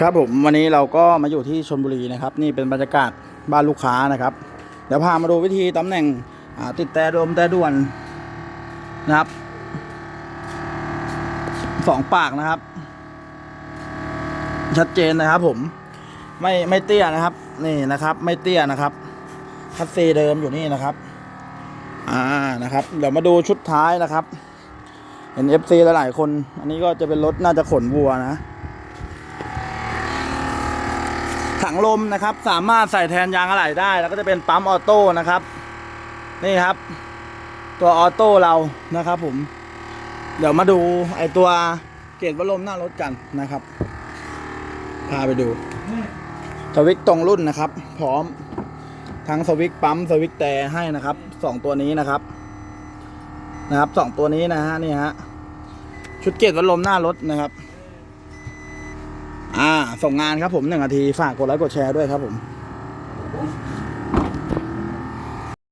ครับผมวันนี้เราก็มาอยู่ที่ชนบุรีนะครับ นี่เป็นบรรยากาศบ้านลูกค้านะครับ เดี๋ยวพามาดูวิธีตำแหน่งติดแต่โดมแต่ด่วนนะครับสองปากนะครับ ชัดเจนนะครับ ผมไม่ไม่เตี้ยนะครับ นี่นะครับ ไม่เตี้ยนะครับคัสซีเดิมอยู่นี่นะครับอ่านะครับ เดี๋ยวมาดูชุดท้ายนะครับ เห็น FC หลายๆคน อันนี้ก็จะเป็นรถน่าจะขนวัวนะ ถังลมนะครับ สามารถใส่แทนยางอะไหล่ได้ แล้วก็จะเป็นปั๊มออโต้นะครับ นี่ครับ ตัวออโต้เรานะครับ ผม เดี๋ยวมาดูไอตัวเกจวัดลมหน้ารถกันนะครับ พาไปดูสวิตตรงรุ่นนะครับ พร้อมทั้งสวิตปั๊มสวิตแต่ให้นะครับสองตัวนี้นะครับ นะครับสองตัวนี้นะฮะนี่ฮะชุดเกจวัดลมหน้ารถนะครับ ส่งงานครับผมหนึ่งนาที ฝากกดไลค์กดแชร์ด้วยครับผม